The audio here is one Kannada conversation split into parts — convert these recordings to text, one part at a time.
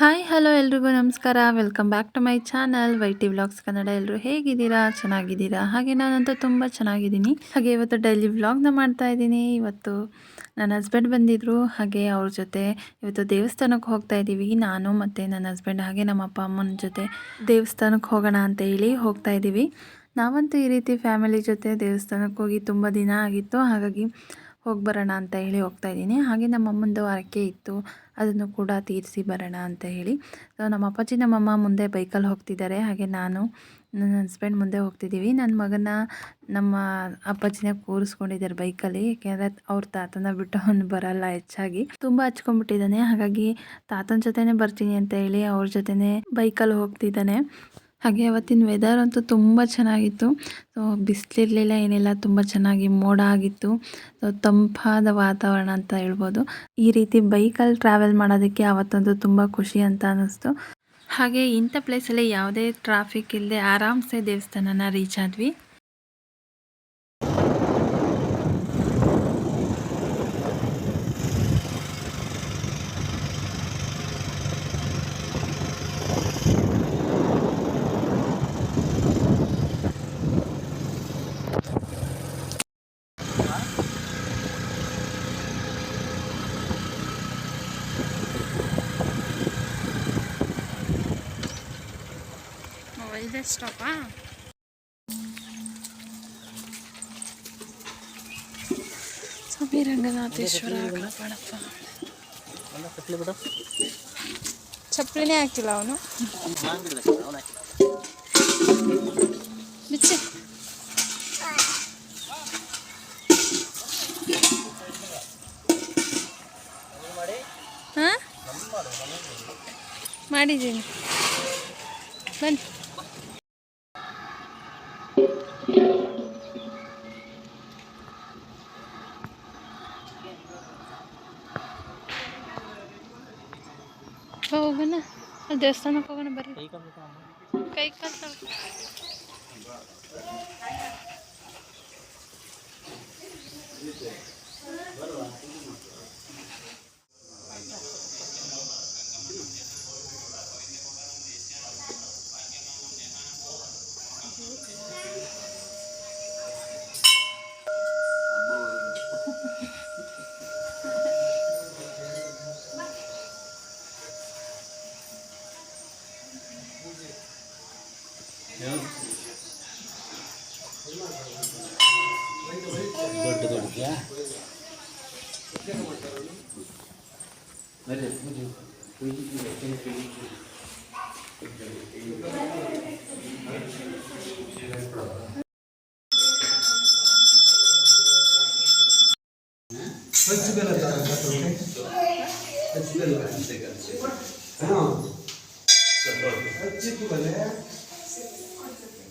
ಹಾಯ್ ಹಲೋ ಎಲ್ರಿಗೂ ನಮಸ್ಕಾರ. Welcome back to my channel Y T vlogs Kannada. ಎಲ್ಲರೂ ಹೇಗಿದ್ದೀರಾ? ಚೆನ್ನಾಗಿದ್ದೀರಾ? ಹಾಗೆ ನಾನಂತೂ ತುಂಬ ಚೆನ್ನಾಗಿದ್ದೀನಿ. ಹಾಗೆ ಇವತ್ತು ಡೈಲಿ ವ್ಲಾಗ್ನ ಮಾಡ್ತಾ ಇದ್ದೀನಿ. ಇವತ್ತು ನನ್ನ ಹಸ್ಬೆಂಡ್ ಬಂದಿದ್ರು. ಹಾಗೆ ಅವ್ರ ಜೊತೆ ಇವತ್ತು ದೇವಸ್ಥಾನಕ್ಕೆ ಹೋಗ್ತಾ ಇದ್ದೀವಿ. ನಾನು ಮತ್ತು ನನ್ನ ಹಸ್ಬೆಂಡ್ ಹಾಗೆ ನಮ್ಮ ಅಪ್ಪ, ಅಮ್ಮನ ಜೊತೆ ದೇವಸ್ಥಾನಕ್ಕೆ ಹೋಗೋಣ ಅಂತ ಹೇಳಿ ಹೋಗ್ತಾ ಇದ್ದೀವಿ. ನಾವಂತೂ ಈ ರೀತಿ ಫ್ಯಾಮಿಲಿ ಜೊತೆ ದೇವಸ್ಥಾನಕ್ಕೆ ಹೋಗಿ ತುಂಬ ದಿನ ಆಗಿತ್ತು. ಹಾಗಾಗಿ ಹೋಗಿ ಬರೋಣ ಅಂತ ಹೇಳಿ ಹೋಗ್ತಾ ಇದ್ದೀನಿ. ಹಾಗೆ ನಮ್ಮ ಅಮ್ಮಂದು ಹರಕೆ ಇತ್ತು. ಅದನ್ನು ಕೂಡ ತೀರಿಸಿ ಬರೋಣ ಅಂತ ಹೇಳಿ. ಸೊ ನಮ್ಮ ಅಪ್ಪಾಜಿ ನಮ್ಮಮ್ಮ ಮುಂದೆ ಬೈಕಲ್ಲಿ ಹೋಗ್ತಿದ್ದಾರೆ. ಹಾಗೆ ನಾನು, ನನ್ನ ಹಸ್ಬೆಂಡ್ ಮುಂದೆ ಹೋಗ್ತಿದ್ದೀವಿ. ನನ್ನ ಮಗನ ನಮ್ಮ ಅಪ್ಪಾಜಿನ ಕೂರಿಸ್ಕೊಂಡಿದ್ದಾರೆ ಬೈಕಲ್ಲಿ. ಯಾಕೆಂದರೆ ಅವ್ರ ತಾತನ ಬಿಟ್ಟು ಅವನು ಬರಲ್ಲ ಹೆಚ್ಚಾಗಿ. ತುಂಬ ಹಚ್ಕೊಂಡ್ಬಿಟ್ಟಿದ್ದಾನೆ. ಹಾಗಾಗಿ ತಾತನ ಜೊತೆನೇ ಬರ್ತೀನಿ ಅಂತ ಹೇಳಿ ಅವ್ರ ಜೊತೆನೇ ಬೈಕಲ್ಲಿ ಹೋಗ್ತಿದ್ದಾನೆ. ಹಾಗೆ ಅವತ್ತಿನ ವೆದರ್ ಅಂತೂ ತುಂಬ ಚೆನ್ನಾಗಿತ್ತು. ಸೊ ಬಿಸಿಲಿರಲಿಲ್ಲ, ಏನಿಲ್ಲ, ತುಂಬ ಚೆನ್ನಾಗಿ ಮೋಡ ಆಗಿತ್ತು. ಸೊ ತಂಪಾದ ವಾತಾವರಣ ಅಂತ ಹೇಳ್ಬೋದು. ಈ ರೀತಿ ಬೈಕಲ್ಲಿ ಟ್ರಾವೆಲ್ ಮಾಡೋದಕ್ಕೆ ಅವತ್ತಂತೂ ತುಂಬ ಖುಷಿ ಅಂತ ಅನ್ನಿಸ್ತು. ಹಾಗೆ ಇಂಥ ಪ್ಲೇಸಲ್ಲಿ ಯಾವುದೇ ಟ್ರಾಫಿಕ್ ಇಲ್ಲದೆ ಆರಾಮ್ಸೆ ದೇವಸ್ಥಾನನ ರೀಚ್ ಆದ್ವಿ ಇದೇ ಸ್ಟಾಪಾ ಸ್ವಾಮಿ ರಂಗನಾಥೇಶ್ವರ ಕಾಪಾಡಪ್ಪ ಚಪ್ಪಲಿನೇ ಹಾಕಿಲ್ಲ ಅವನು. ಬಿಚ್ಚಿ. ಹಾಂ? ಮಾಡಿದ್ದೀನಿ. ಬನ್ನಿ. ಹೋಗೋಣ ಅಲ್ಲಿ ದೇವಸ್ಥಾನಕ್ಕೆ ಹೋಗೋಣ ಬರ್ರಿ. ಕೈ ಕಾಲು ತೊಳ್ಕೊ. ಬೂದಿ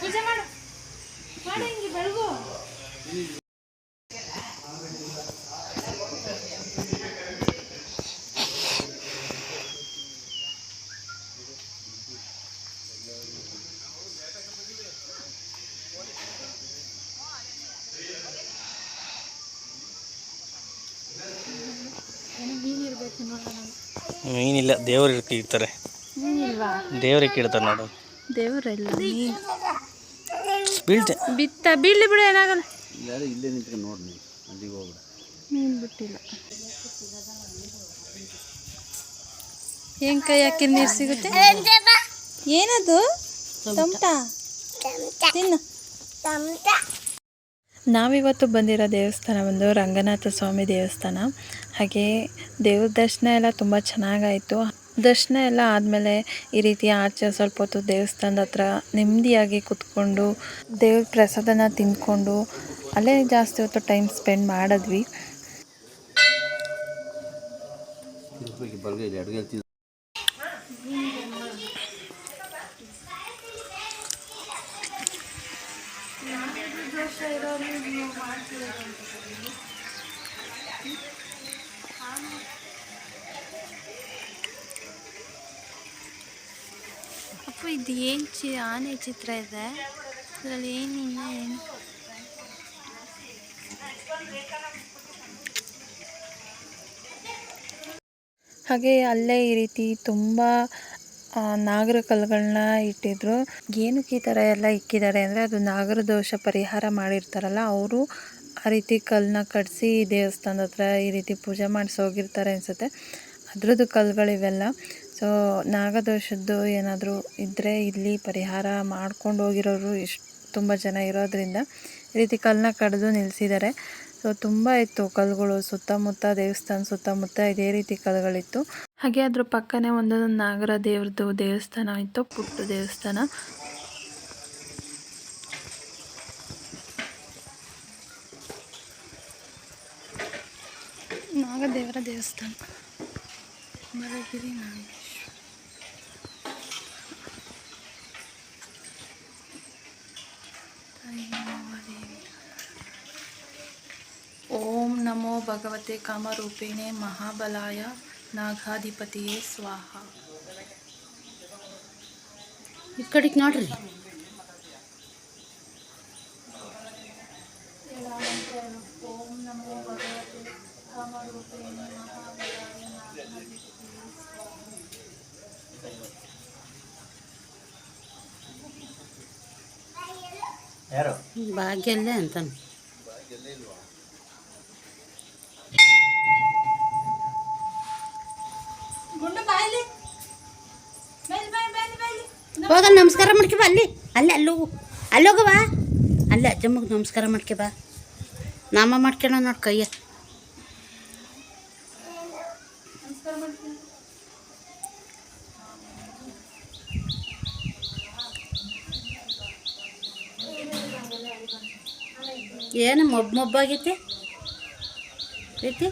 ಪೂಜೆ ಮಾಡು. ಮಾಡು ಹಿಂಗೆ ಬೆಳಗು ಮೀನಿರ್ಬೇಕು ನೋಡೋಣ ಮೀನಿಲ್ಲ ದೇವ್ರಿಗೆ ಇಡ್ತಾರೆ ದೇವ್ರಿಗೆ ಇಡ್ತಾರೆ ನೋಡು. ದೇವರೆಲ್ಲ ಬೀಳ್ತೆ. ಬಿತ್ತ ಬೀಳಿ ಬಿಡು ಏನಾಗಲ್ಲ. ಯಾರು ಇಲ್ಲೇ ನಿಂತ್ಕೊಂಡು ನೋಡಿ ನೀವು ಅಲ್ಲಿಗೆ ಹೋಗ್ಬಿಡ. ಮೀನು ಬಿಟ್ಟಿಲ್ಲ. ಹೆಂಗ್ ಕೈ ಹಾಕಿ ನೀರು ಸಿಗುತ್ತೆ? ಏನದು? ಟಮಟ ತಿನ್ನು. ನಾವಿವತ್ತು ಬಂದಿರೋ ದೇವಸ್ಥಾನ ಬಂದು ರಂಗನಾಥ ಸ್ವಾಮಿ ದೇವಸ್ಥಾನ. ಹಾಗೆ ದೇವ್ರ ದರ್ಶನ ಎಲ್ಲ ತುಂಬ ಚೆನ್ನಾಗಾಯಿತು. ದರ್ಶನ ಎಲ್ಲ ಆದಮೇಲೆ ಈ ರೀತಿ ಆಚೆ ಸ್ವಲ್ಪ ಹೊತ್ತು ದೇವಸ್ಥಾನದ ಹತ್ರ ನೆಮ್ಮದಿಯಾಗಿ ಕುತ್ಕೊಂಡು ದೇವ್ರ ಪ್ರಸಾದನ ತಿಂದ್ಕೊಂಡು ಅಲ್ಲೇ ಜಾಸ್ತಿ ಹೊತ್ತು ಟೈಮ್ ಸ್ಪೆಂಡ್ ಮಾಡಿದ್ವಿ. ಏನು ಆನೆ ಚಿತ್ರ ಇದೆ. ಅದರಲ್ಲಿ ಏನಿಲ್ಲ, ಏನು. ಹಾಗೆ ಅಲ್ಲೇ ಈ ರೀತಿ ತುಂಬ ನಾಗರ ಕಲ್ಲುಗಳನ್ನ ಇಟ್ಟಿದ್ರು. ಏನಕ್ಕೆ ಈ ಥರ ಎಲ್ಲ ಇಕ್ಕಿದ್ದಾರೆ ಅಂದರೆ ಅದು ನಾಗರ ದೋಷ ಪರಿಹಾರ ಮಾಡಿರ್ತಾರಲ್ಲ, ಅವರು ಆ ರೀತಿ ಕಲ್ಲನ್ನ ಕಡಿಸಿ ದೇವಸ್ಥಾನದ ಹತ್ರ ಈ ರೀತಿ ಪೂಜೆ ಮಾಡಿಸಿ ಹೋಗಿರ್ತಾರೆ ಅನಿಸುತ್ತೆ. ಅದರದ್ದು ಕಲ್ಲುಗಳಿವೆಲ್ಲ. ಸೊ ನಾಗದೋಷದ್ದು ಏನಾದರೂ ಇದ್ದರೆ ಇಲ್ಲಿ ಪರಿಹಾರ ಮಾಡ್ಕೊಂಡು ಹೋಗಿರೋರು ಇಷ್ಟು ತುಂಬ ಜನ ಇರೋದ್ರಿಂದ ಈ ರೀತಿ ಕಲ್ಲನ್ನ ಕಡಿದು ನಿಲ್ಲಿಸಿದ್ದಾರೆ ಸೊ ತುಂಬ ಇತ್ತು ಕಲ್ಲುಗಳು ಸುತ್ತಮುತ್ತ ದೇವಸ್ಥಾನ, ಸುತ್ತಮುತ್ತ ಇದೇ ರೀತಿ ಕಲ್ಲುಗಳಿತ್ತು ಹಾಗೆ ಅದ್ರ ಪಕ್ಕನೇ ಒಂದೊಂದು ನಾಗರ ದೇವ್ರದ್ದು ದೇವಸ್ಥಾನ ಇತ್ತು, ಪುಟ್ಟ ದೇವಸ್ಥಾನ. ನಾಗದೇವರ ದೇವಸ್ಥಾನ. ಮರಗಿರಿ ನಾಗೇಶ್ವರ ತಾಯಿ ನಮ್ಮದೇವಿ. ಓಂ ನಮೋ ಭಗವತೆ ಕಾಮರೂಪಿಣೆ ಮಹಾಬಲಾಯ ನಾಗಾಧಿಪತಿಯೇ ಸ್ವಾಹ ಈ ಕಡೆಗೆ ನೋಡ್ರಿ ಯಾರು? ಭಾಗ್ಯಲ್ಲೇ ಅಂತಾನೆ. ಹೋಗ ನಮಸ್ಕಾರ ಮಾಡ್ಕೆ ಬಾ ಅಲ್ಲಿ. ಅಲ್ಲೇ ಅಲ್ಲೋಗು ಅಲ್ಲೋಗ ಬಾ. ಅಲ್ಲೇ ಅಜ್ಜಮ್ಮಗೆ ನಮಸ್ಕಾರ ಮಾಡ್ಕೆ ಬಾ. ನಾಮ ಮಾಡ್ಕೊಳ ನೋಡಿ ಕೈಯ. ಏನು ಮೊಬ್ಬು ಮೊಬ್ಬಾಗೈತಿ ಪ್ರೀತಿ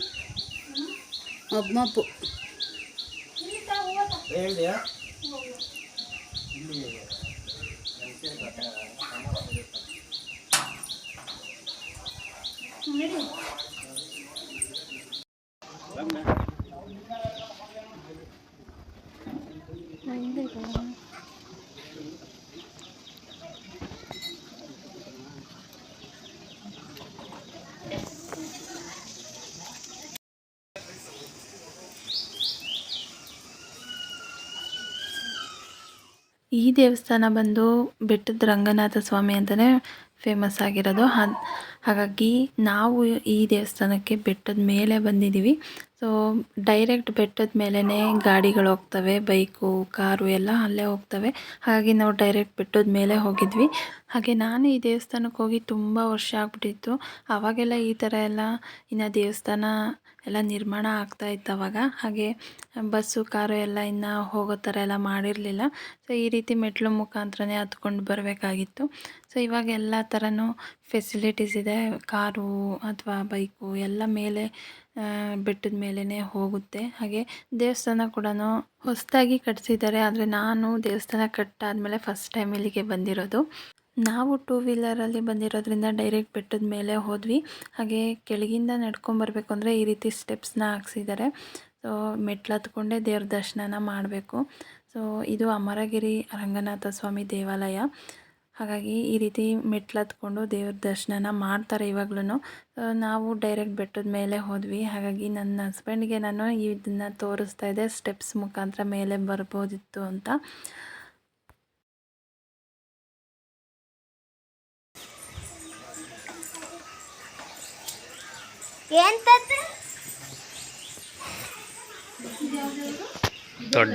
ಮೊಬ್ಬು ಮೊಬ್ಬು ಈ ದೇವಸ್ಥಾನ ಬಂದು ಬೆಟ್ಟದ ರಂಗನಾಥ ಸ್ವಾಮಿ ಅಂತಲೇ ಫೇಮಸ್ ಆಗಿರೋದು. ಹಾಗಾಗಿ ನಾವು ಈ ದೇವಸ್ಥಾನಕ್ಕೆ ಬೆಟ್ಟದ ಮೇಲೆ ಬಂದಿದ್ದೀವಿ. ಸೊ ಡೈರೆಕ್ಟ್ ಬೆಟ್ಟದ ಮೇಲೇ ಗಾಡಿಗಳು ಹೋಗ್ತವೆ, ಬೈಕು, ಕಾರು ಎಲ್ಲ ಅಲ್ಲೇ ಹೋಗ್ತವೆ. ಹಾಗಾಗಿ ನಾವು ಡೈರೆಕ್ಟ್ ಬೆಟ್ಟದ ಮೇಲೆ ಹೋಗಿದ್ವಿ. ಹಾಗೆ ನಾನು ಈ ದೇವಸ್ಥಾನಕ್ಕೆ ಹೋಗಿ ತುಂಬ ವರ್ಷ ಆಗ್ಬಿಟ್ಟಿತ್ತು. ಆವಾಗೆಲ್ಲ ಈ ಥರ ಎಲ್ಲ ಇನ್ನು ದೇವಸ್ಥಾನ ಎಲ್ಲ ನಿರ್ಮಾಣ ಆಗ್ತಾ ಇತ್ತು ಅವಾಗ. ಹಾಗೆ ಬಸ್ಸು, ಕಾರು ಎಲ್ಲ ಇನ್ನು ಹೋಗೋ ಥರ ಎಲ್ಲ ಮಾಡಿರಲಿಲ್ಲ. ಸೊ ಈ ರೀತಿ ಮೆಟ್ಲು ಮುಖಾಂತರನೇ ಹತ್ಕೊಂಡು ಬರಬೇಕಾಗಿತ್ತು. ಸೊ ಇವಾಗ ಎಲ್ಲ ಥರನೂ ಫೆಸಿಲಿಟೀಸ್ ಇದೆ. ಕಾರು ಅಥವಾ ಬೈಕು ಎಲ್ಲ ಮೇಲೆ ಬೆಟ್ಟದ ಮೇಲೇ ಹೋಗುತ್ತೆ. ಹಾಗೆ ದೇವಸ್ಥಾನ ಕೂಡ ಹೊಸದಾಗಿ ಕಟ್ಟಿಸಿದ್ದಾರೆ ಆದರೆ ನಾನು ದೇವಸ್ಥಾನ ಕಟ್ಟಾದಮೇಲೆ ಫಸ್ಟ್ ಟೈಮ್ ಇಲ್ಲಿಗೆ ಬಂದಿರೋದು. ನಾವು ಟೂ ವೀಲರಲ್ಲಿ ಬಂದಿರೋದ್ರಿಂದ ಡೈರೆಕ್ಟ್ ಬೆಟ್ಟದ ಮೇಲೆ ಹೋದ್ವಿ. ಹಾಗೆ ಕೆಳಗಿಂದ ನಡ್ಕೊಂಬರ್ಬೇಕು ಅಂದರೆ ಈ ರೀತಿ ಸ್ಟೆಪ್ಸ್ನ ಹಾಕ್ಸಿದ್ದಾರೆ. ಸೊ ಮೆಟ್ಲು ಹತ್ಕೊಂಡೇ ದೇವ್ರ ದರ್ಶನನ ಮಾಡಬೇಕು. ಸೊ ಇದು ಅಮರಗಿರಿ ರಂಗನಾಥ ಸ್ವಾಮಿ ದೇವಾಲಯ. ಹಾಗಾಗಿ ಈ ರೀತಿ ಮೆಟ್ಲು ಹತ್ಕೊಂಡು ದೇವ್ರ ದರ್ಶನನ ಮಾಡ್ತಾರೆ ಇವಾಗ್ಲೂ ನಾವು ಡೈರೆಕ್ಟ್ ಬೆಟ್ಟದ ಮೇಲೆ ಹೋದ್ವಿ. ಹಾಗಾಗಿ ನನ್ನ ಹಸ್ಬೆಂಡ್ಗೆ ನಾನು ಇದನ್ನು ತೋರಿಸ್ತಾ ಇದ್ದೆ. ಸ್ಟೆಪ್ಸ್ ಮುಖಾಂತರ ಮೇಲೆ ಬರ್ಬೋದಿತ್ತು ಅಂತ. ದೊಡ್ಡ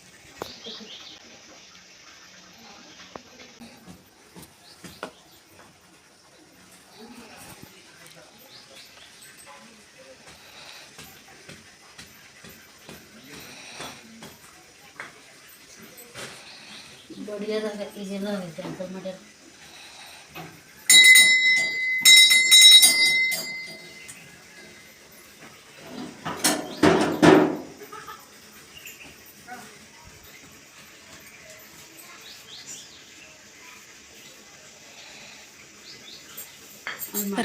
ತೆಗಿಕೊಂಡು ಬಡಿಯೋದಾಗ ಇದೆಲ್ಲ ಕ್ಯಾನ್ಸಲ್ ಮಾಡ್ಯಾರ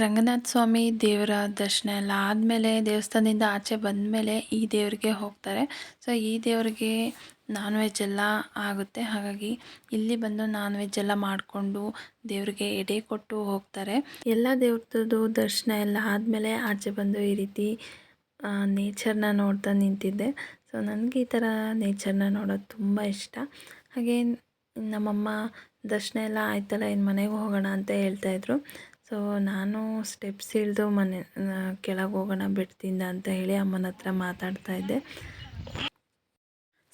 ರಂಗನಾಥ ಸ್ವಾಮಿ ದೇವರ ದರ್ಶನ ಎಲ್ಲ ಆದಮೇಲೆ ದೇವಸ್ಥಾನದಿಂದ ಆಚೆ ಬಂದಮೇಲೆ ಈ ದೇವರಿಗೆ ಹೋಗ್ತಾರೆ. ಸೊ ಈ ದೇವರಿಗೆ ನಾನ್ ವೆಜ್ ಎಲ್ಲ ಆಗುತ್ತೆ. ಹಾಗಾಗಿ ಇಲ್ಲಿ ಬಂದು ನಾನ್ ವೆಜ್ ಎಲ್ಲ ಮಾಡಿಕೊಂಡು ದೇವರಿಗೆ ಎಡೆ ಕೊಟ್ಟು ಹೋಗ್ತಾರೆ. ಎಲ್ಲ ದೇವ್ರದ್ದು ದರ್ಶನ ಎಲ್ಲ ಆದಮೇಲೆ ಆಚೆ ಬಂದು ಈ ರೀತಿ ನೇಚರ್ನ ನೋಡ್ತಾ ನಿಂತಿದ್ದೆ. ಸೊ ನನಗೆ ಈ ಥರ ನೇಚರ್ನ ನೋಡೋದು ತುಂಬ ಇಷ್ಟ. ಹಾಗೆ ನಮ್ಮಮ್ಮ ದರ್ಶನ ಎಲ್ಲ ಆಯ್ತಲ್ಲ ಇನ್ನು ಮನೆಗೆ ಹೋಗೋಣ ಅಂತ ಹೇಳ್ತಾಯಿದ್ರು ಸೊ ನಾನು ಸ್ಟೆಪ್ಸ್ ಇಳಿದು ಮನೆ ಕೆಳಗೆ ಹೋಗೋಣ ಬೆಟ್ಟದಿಂದ ಅಂತ ಹೇಳಿ ಅಮ್ಮನ ಹತ್ರ ಮಾತಾಡ್ತಾ ಇದ್ದೆ.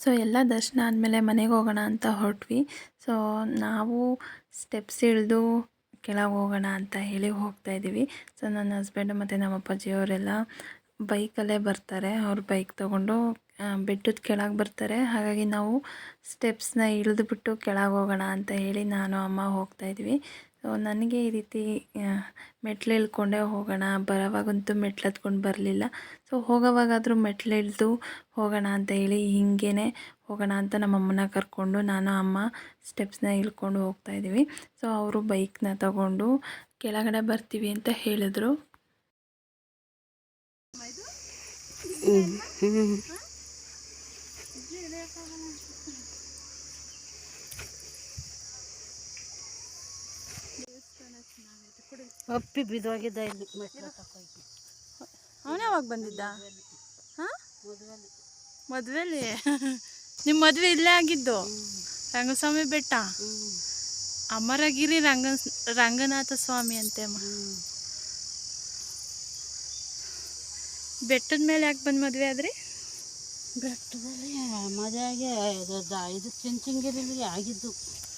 ಸೊ ಎಲ್ಲ ದರ್ಶನ ಆದಮೇಲೆ ಮನೆಗೆ ಹೋಗೋಣ ಅಂತ ಹೊರಟ್ವಿ. ಸೊ ನಾವು ಸ್ಟೆಪ್ಸ್ ಇಳಿದು ಕೆಳಗೆ ಹೋಗೋಣ ಅಂತ ಹೇಳಿ ಹೋಗ್ತಾ ಇದ್ದೀವಿ. ಸೊ ನನ್ನ ಹಸ್ಬೆಂಡ್ ಮತ್ತು ನಮ್ಮ ಅಪ್ಪಾಜಿಯವರೆಲ್ಲ ಬೈಕಲ್ಲೇ ಬರ್ತಾರೆ. ಅವ್ರು ಬೈಕ್ ತೊಗೊಂಡು ಬೆಟ್ಟದ ಕೆಳಗೆ ಬರ್ತಾರೆ. ಹಾಗಾಗಿ ನಾವು ಸ್ಟೆಪ್ಸ್ನ ಇಳಿದುಬಿಟ್ಟು ಕೆಳಗೆ ಹೋಗೋಣ ಅಂತ ಹೇಳಿ ನಾನು, ಅಮ್ಮ ಹೋಗ್ತಾ ಇದ್ವಿ ಸೊ ನನಗೆ ಈ ರೀತಿ ಮೆಟ್ಲು ಇಳ್ಕೊಂಡೇ ಹೋಗೋಣ. ಬರೋವಾಗಂತೂ ಮೆಟ್ಲು ಹತ್ಕೊಂಡು ಬರಲಿಲ್ಲ. ಸೊ ಹೋಗೋವಾಗಾದರೂ ಮೆಟ್ಲು ಇಳಿದು ಹೋಗೋಣ ಅಂತ ಹೇಳಿ ಹೀಗೇ ಹೋಗೋಣ ಅಂತ ನಮ್ಮ ಅಮ್ಮನ ಕರ್ಕೊಂಡು, ನಾನು, ಅಮ್ಮ ಸ್ಟೆಪ್ಸ್ನ ಇಳ್ಕೊಂಡು ಹೋಗ್ತಾ ಇದ್ದೀವಿ. ಸೊ ಅವರು ಬೈಕ್ನ ತಗೊಂಡು ಕೆಳಗಡೆ ಬರ್ತೀವಿ ಅಂತ ಹೇಳಿದ್ರು. ಅಪ್ಪಿ ಬಿದ್ದೋಗಿದ್ದ ಇಲ್ಲಿ ಅವನು ಯಾವಾಗ ಬಂದಿದ್ದ? ಹಾಂ? ಮದುವೆಲಿ? ನಿಮ್ಮ ಮದುವೆ ಇಲ್ಲೇ ಆಗಿದ್ದು? ರಂಗಸ್ವಾಮಿ ಬೆಟ್ಟ? ಅಮರಗಿರಿ ರಂಗ ರಂಗನಾಥ ಸ್ವಾಮಿ ಅಂತೆ ಅಮ್ಮ. ಬೆಟ್ಟದ ಮೇಲೆ ಯಾಕೆ ಬಂದು ಮದುವೆ ಆದ್ರಿ? ಬೆಟ್ಟದಲ್ಲಿ ಮದುವೆಗೆ ಇದು ಚಿಂಚಿಂಗಿರಿಲಿ ಆಗಿದ್ದು.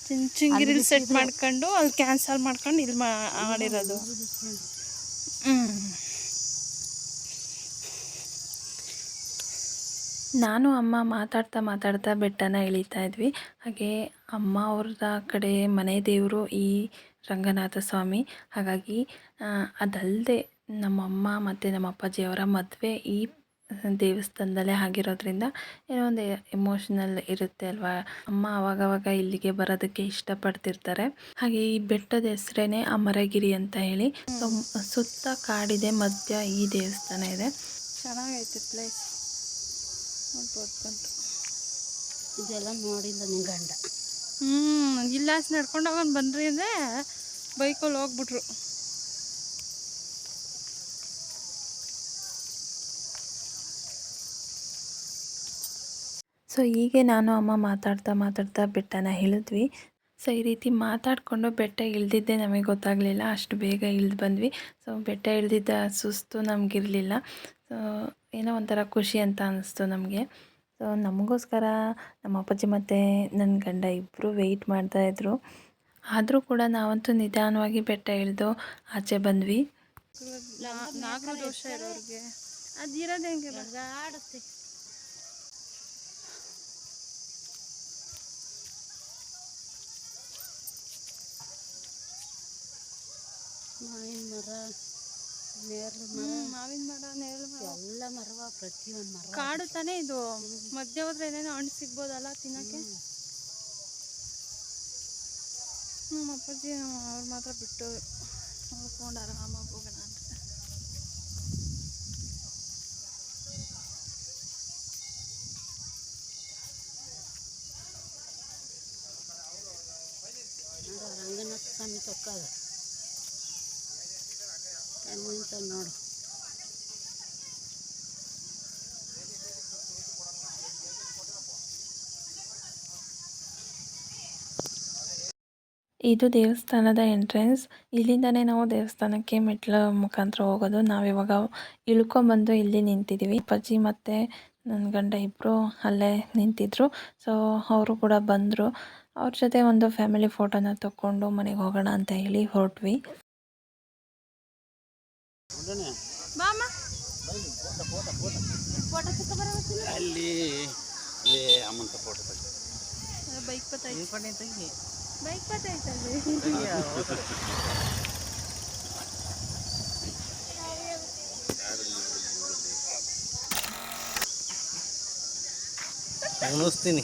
ಚಿಂಚಿಂಗಿರಿಲ್ ಸೆಟ್ ಮಾಡ್ಕೊಂಡು ಅಲ್ಲಿ ಕ್ಯಾನ್ಸಲ್ ಮಾಡ್ಕೊಂಡು ಇಲ್ಲಿ ಮಾಡಿರೋದು. ನಾನು ಅಮ್ಮ ಮಾತಾಡ್ತಾ ಮಾತಾಡ್ತಾ ಬೆಟ್ಟನ ಇಳಿತಾ ಇದ್ವಿ. ಹಾಗೆ ಅಮ್ಮ ಅವ್ರದ ಕಡೆ ಮನೆ ದೇವರು ಈ ರಂಗನಾಥ ಸ್ವಾಮಿ. ಹಾಗಾಗಿ ಅದಲ್ಲದೆ ನಮ್ಮಮ್ಮ ಮತ್ತು ನಮ್ಮ ಅಪ್ಪಾಜಿಯವರ ಮದುವೆ ಈ ದೇವಸ್ಥಾನದಲ್ಲೇ ಆಗಿರೋದ್ರಿಂದ ಏನೋ ಒಂದು ಎಮೋಷನಲ್ ಇರುತ್ತೆ ಅಲ್ವಾ? ಅಮ್ಮ ಅವಾಗವಾಗ ಇಲ್ಲಿಗೆ ಬರೋದಕ್ಕೆ ಇಷ್ಟಪಡ್ತಿರ್ತಾರೆ. ಹಾಗೆ ಈ ಬೆಟ್ಟದ ಹೆಸರೇನೆ ಅಮರಗಿರಿ ಅಂತ ಹೇಳಿ ಸುತ್ತ ಕಾಡಿದೆ ಮಧ್ಯ ಈ ದೇವಸ್ಥಾನ ಇದೆ. ಚೆನ್ನಾಗೈತೆ ಪ್ಲೇಸ್ ನೋಡ್ಬೋದು ಇದೆಲ್ಲ ನೋಡಿಲ್ಲ ನಿಮ್ಮ ಗಂಡ ಹ್ಞೂ ಇಲ್ಲಾಸ್ ನಡ್ಕೊಂಡು ಹೋಗೋಣ ಬಂದ್ರಿ ಅಂದರೆ ಬೈಕಲ್ಲಿ ಹೋಗ್ಬಿಟ್ರು. ಸೊ, ಹೀಗೆ ನಾನು ಅಮ್ಮ ಮಾತಾಡ್ತಾ ಮಾತಾಡ್ತಾ ಬೆಟ್ಟನ ಇಳಿದ್ವಿ. ಸೊ, ಈ ರೀತಿ ಮಾತಾಡಿಕೊಂಡು ಬೆಟ್ಟ ಇಳಿದಿದ್ದೆ ನಮಗೆ ಗೊತ್ತಾಗಲಿಲ್ಲ. ಅಷ್ಟು ಬೇಗ ಇಳಿದು ಬಂದ್ವಿ. ಸೊ, ಬೆಟ್ಟ ಇಳ್ದಿದ್ದ ಸುಸ್ತು ನಮಗಿರಲಿಲ್ಲ. ಸೊ, ಏನೋ ಒಂಥರ ಖುಷಿ ಅಂತ ಅನ್ನಿಸ್ತು ನಮಗೆ. ಸೊ, ನಮಗೋಸ್ಕರ ನಮ್ಮ ಅಪ್ಪಾಜಿ ಮತ್ತು ನನ್ನ ಗಂಡ ಇಬ್ಬರು ವೆಯ್ಟ್ ಮಾಡ್ತಾಯಿದ್ರು ಆದರೂ ಕೂಡ ನಾವಂತೂ ನಿಧಾನವಾಗಿ ಬೆಟ್ಟ ಇಳಿದು ಆಚೆ ಬಂದ್ವಿ ನಾಗರ ದೋಷ ಇರೋರಿಗೆ ಅದಿರೋದು ಹೆಂಗೆ ಆಡುತ್ತೆ ಮಾವಿನ ಮರ ನೇರಳೆ ಮರ. ಮಾವಿನ ಮರ ನೇರಳೆ ಮರ. ಎಲ್ಲ ಮರವ ಪ್ರತಿಯೊಂದು ಮರ. ಕಾಡು ತಾನೇ ಇದು. ಮಧ್ಯ ಹೋದ್ರೆ ಏನೇನೋ ಹಣ್ಣು ಸಿಗ್ಬೋದಲ್ಲ ತಿನ್ನಕ್ಕೆ? ನಮ್ಮ ಅಪ್ಪಾಜಿ ಅವ್ರು ಮಾತ್ರ ಬಿಟ್ಟು ನೋಡ್ಕೊಂಡು ಆರಾಮಾಗಿ ಹೋಗೋಣ ಅಂತ. ರಂಗನಾಥ ಸ್ವಾಮಿ ತೊಕ್ಕದ ನೋಡು. ಇದು ದೇವಸ್ಥಾನದ ಎಂಟ್ರೆನ್ಸ್ ಇಲ್ಲಿಂದನೇ ನಾವು ದೇವಸ್ಥಾನಕ್ಕೆ ಮೆಟ್ಲ ಮುಖಾಂತರ ಹೋಗೋದು. ನಾವಿವಾಗ ಇಳ್ಕೊಂಬಂದು ಇಲ್ಲಿ ನಿಂತಿದ್ದೀವಿ ಅಪ್ಪಾಜಿ ಮತ್ತು ನನ್ನ ಗಂಡ ಇಬ್ಬರು ಅಲ್ಲೇ ನಿಂತಿದ್ರು. ಸೊ ಅವರು ಕೂಡ ಬಂದರು. ಅವ್ರ ಜೊತೆ ಒಂದು ಫ್ಯಾಮಿಲಿ ಫೋಟೋನ ತಕ್ಕೊಂಡು ಮನೆಗೆ ಹೋಗೋಣ ಅಂತ ಹೇಳಿ ಹೊರಟ್ವಿ. ಅಲ್ಲಿ ಅಲ್ಲಿ ಅಮ್ಮಂತ ಫೋಟೋ ತೆಗ್ದು. ಬೈಕ್ ಬೈಕ್ ಅನ್ನಿಸ್ತೀನಿ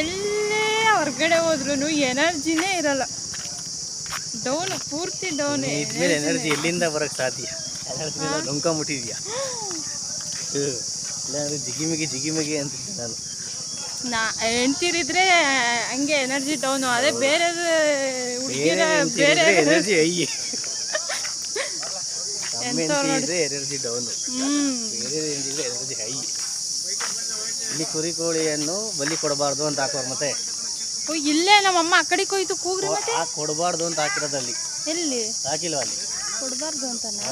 ಎಲ್ಲೇ ಹೊರಗಡೆ ಹೋದ್ರು ಎನರ್ಜಿನೇ ಇರಲ್ಲ. ಡೌನ್ ಪೂರ್ತಿ ಡೌನ್ ಇದ್ಮೇಲೆ ಎನರ್ಜಿ ಎಲ್ಲಿಂದ ಬರಕ್ ಸಾಧ್ಯ? ನುಂಕೊಂಬಿಟ್ಟಿದ್ಯಾ? ಇಲ್ಲಾಂದ್ರೆ ಜಿಗಿಮಿಗಿ ಜಿಗಿಮಿಗಿ ಅಂತ ನಾನು. ನಾ ಹೆಣ್ತಿರಿದ್ರೆ ಹಂಗೆ ಎನರ್ಜಿ ಡೌನ್ ಅದೇ ಬೇರೆ ಬೇರೆ ಎನರ್ಜಿ ಐ ಇದ್ರೆ ಎನರ್ಜಿ ಡೌನ್ ಬೇರೆ ಎನರ್ಜಿ ಹೈ ಇಲ್ಲಿ ಕುರಿ ಕೋಳಿಯನ್ನು ಬಲಿ ಕೊಡಬಾರ್ದು ಅಂತ ಹಾಕೋರು ಮತ್ತೆ. ಇಲ್ಲೇ ನಮ್ಮಮ್ಮ ಆ ಕಡೆ ಕೊಯ್ತು ಕೂಗ್ರಿ ಮತ್ತೆ? ಕೊಡಬಾರ್ದು ಅಂತ ಹಾಕಿರೋದಲ್ಲಿ ಎಲ್ಲಿ? ಹಾಕಿಲ್ವ ಅಲ್ಲಿ? ಅಂತನಾ?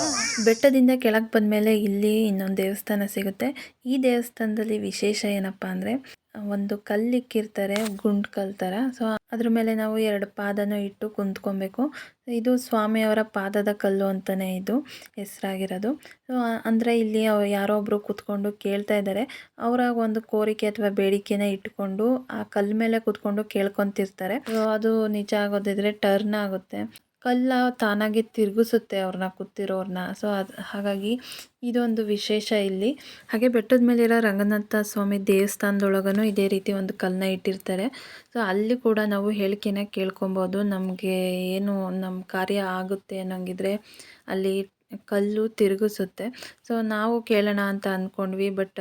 ಬೆಟ್ಟದಿಂದ ಕೆಳಗೆ ಬಂದಮೇಲೆ ಇಲ್ಲಿ ಇನ್ನೊಂದು ದೇವಸ್ಥಾನ ಸಿಗುತ್ತೆ. ಈ ದೇವಸ್ಥಾನದಲ್ಲಿ ವಿಶೇಷ ಏನಪ್ಪ ಅಂದರೆ, ಒಂದು ಕಲ್ಲಿಕ್ಕಿರ್ತಾರೆ ಗುಂಡ್ ಕಲ್ ಥರ ಸೊ ಅದ್ರ ಮೇಲೆ ನಾವು ಎರಡು ಪಾದನ ಇಟ್ಟು ಕುಂತ್ಕೊಬೇಕು. ಇದು ಸ್ವಾಮಿಯವರ ಪಾದದ ಕಲ್ಲು ಅಂತಲೇ ಇದು, ಹೆಸರಾಗಿರೋದು. ಸೊ ಅಂದರೆ ಇಲ್ಲಿ ಅವ್ರು ಯಾರೋ ಒಬ್ಬರು ಕೂತ್ಕೊಂಡು ಕೇಳ್ತಾ ಇದ್ದಾರೆ ಅವರ ಒಂದು ಕೋರಿಕೆ ಅಥವಾ ಬೇಡಿಕೆನ ಇಟ್ಕೊಂಡು ಆ ಕಲ್ಲು ಮೇಲೆ ಕೂತ್ಕೊಂಡು ಕೇಳ್ಕೊತಿರ್ತಾರೆ. ಸೊ ಅದು ನಿಜ ಆಗೋದಿದ್ರೆ ಟರ್ನ್ ಆಗುತ್ತೆ. ಕಲ್ಲ ತಾನಾಗೆ ತಿರುಗಿಸುತ್ತೆ ಅವ್ರನ್ನ ಕೂತಿರೋರನ್ನ ಸೊ ಅದು ಹಾಗಾಗಿ ಇದೊಂದು ವಿಶೇಷ ಇಲ್ಲಿ. ಹಾಗೆ ಬೆಟ್ಟದ ಮೇಲಿರೋ ರಂಗನಾಥ ಸ್ವಾಮಿ ದೇವಸ್ಥಾನದೊಳಗೂ ಇದೇ ರೀತಿ ಒಂದು ಕಲ್ಲನ್ನ ಇಟ್ಟಿರ್ತಾರೆ. ಸೊ ಅಲ್ಲಿ ಕೂಡ ನಾವು ಹೇಳಿಕೆನ ಕೇಳ್ಕೊಬೋದು. ನಮಗೆ ಏನು ನಮ್ಮ ಕಾರ್ಯ ಆಗುತ್ತೆ ಅನ್ನೋಂಗಿದ್ರೆ ಅಲ್ಲಿ ಕಲ್ಲು ತಿರುಗಿಸುತ್ತೆ. ಸೊ ನಾವು ಕೇಳೋಣ ಅಂತ ಅಂದ್ಕೊಂಡ್ವಿ ಬಟ್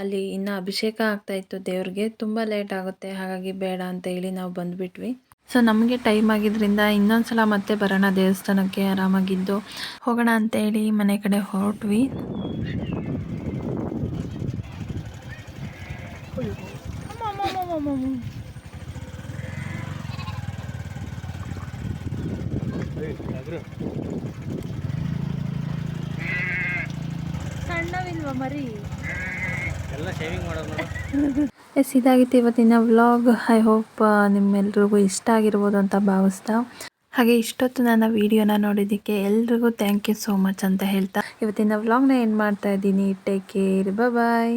ಅಲ್ಲಿ ಇನ್ನು ಅಭಿಷೇಕ ಆಗ್ತಾಯಿತ್ತು ದೇವ್ರಿಗೆ. ತುಂಬ ಲೇಟ್ ಆಗುತ್ತೆ, ಹಾಗಾಗಿ ಬೇಡ ಅಂತ ಹೇಳಿ ನಾವು ಬಂದುಬಿಟ್ವಿ. ಸೊ ನಮಗೆ ಟೈಮ್ ಆಗಿದ್ದರಿಂದ ಇನ್ನೊಂದು ಸಲ ಮತ್ತೆ ಬರೋಣ ದೇವಸ್ಥಾನಕ್ಕೆ ಆರಾಮಾಗಿದ್ದು. ಹೋಗೋಣ ಅಂತೇಳಿ ಮನೆ ಕಡೆ ಹೊರಟ್ವಿ. ಸಣ್ಣವಿಲ್ವಾ ಮರಿ? ಎಲ್ಲ ಶೇವಿಂಗ್ ಮಾಡೋದು. ನೋಡು ಎಸ್, ಇದಾಗಿತ್ತು ಇವತ್ತಿನ ವ್ಲಾಗ್. ಐ ಹೋಪ್ ನಿಮ್ಮೆಲ್ರಿಗೂ ಇಷ್ಟ ಆಗಿರ್ಬೋದು ಅಂತ ಭಾವಿಸ್ತಾ. ಹಾಗೆ ಇಷ್ಟೊತ್ತು ನನ್ನ ವಿಡಿಯೋನ ನೋಡಿದ್ದಕ್ಕೆ ಎಲ್ರಿಗೂ ಥ್ಯಾಂಕ್ ಯು ಸೋ ಮಚ್ ಅಂತ ಹೇಳ್ತಾ. ಇವತ್ತಿನ ವ್ಲಾಗ್ನ ಏನು ಮಾಡ್ತಾ ಇದ್ದೀನಿ? Take care bye